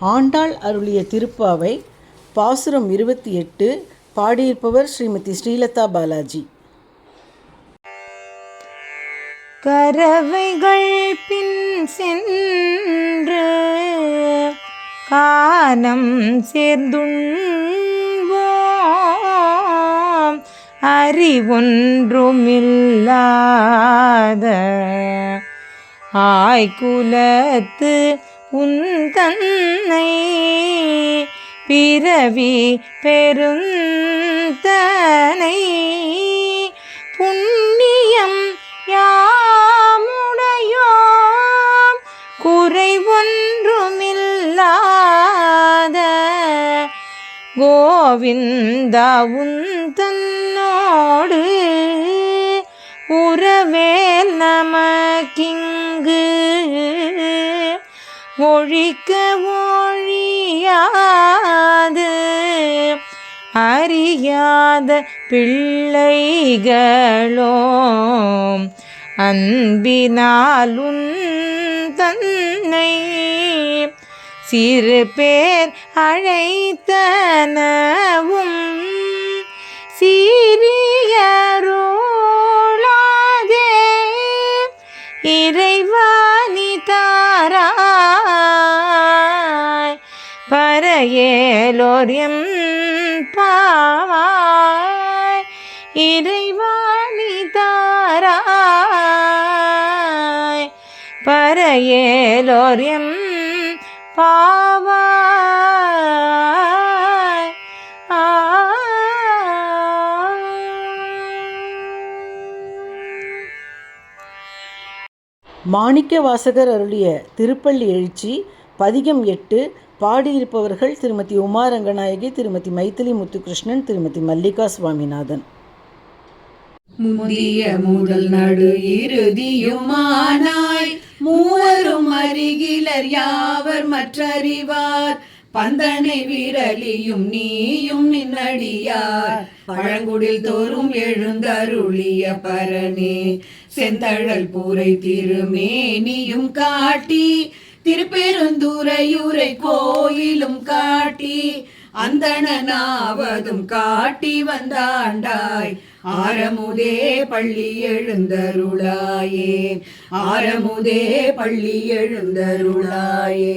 ஆண்டாள் அருளிய திருப்பாவை பாசுரம் இருபத்தி எட்டு பாடியிருப்பவர் ஸ்ரீமதி ஸ்ரீலதா பாலாஜி. கரவைகள் பின் சென்று காலம் சேர்ந்துண்போம் அறிவொன்றுமில்லாத ஆய்குலத்து உன் தன்னை பிறவி பெருந்தனை புண்ணியம் யாமுடையோம் குறைவொன்றுமில்லாத கோவிந்தா உன் தன்னோடு உறவேல் நமக்கிங்கு. ஒழிக்க ஒழியாது. அறியாத பிள்ளைகளோ அன்பினாலும் தன்னை சிறு பேர் அழைத்தனவும் சீரியருளாதே இறைவா பரையேலோரியம் பாவாய் இறைவாணி தாராய். பரையேலோரியம் பாவாய் மாணிக்க வாசகர் அருளிய திருப்பள்ளி எழுச்சி பதிகம் எட்டு பாடியிருப்பவர்கள் திருமதி உமா ரங்கநாயகி திருமதி மைத்திலி முத்துகிருஷ்ணன் திருமதி மல்லிகா சுவாமிநாதன். முதிய முதல் நடு இறுதியுமானாய் மூவரும் அருகிலர் யாவர் மற்றறிவார்? பந்தனை விரலியும் நீயும் நின்னடியார். பழங்குடில் தோறும் எழுந்தருளிய பரனே செந்தழல் பூரை திருமேனியும் காட்டி திருப்பெருந்துறையுரை கோயிலும் காட்டி அந்தனாவதும் காட்டி வந்தாண்டாய். ஆரமுதே பள்ளி எழுந்தருளாயே ஆரமுதே பள்ளி எழுந்தருளாயே.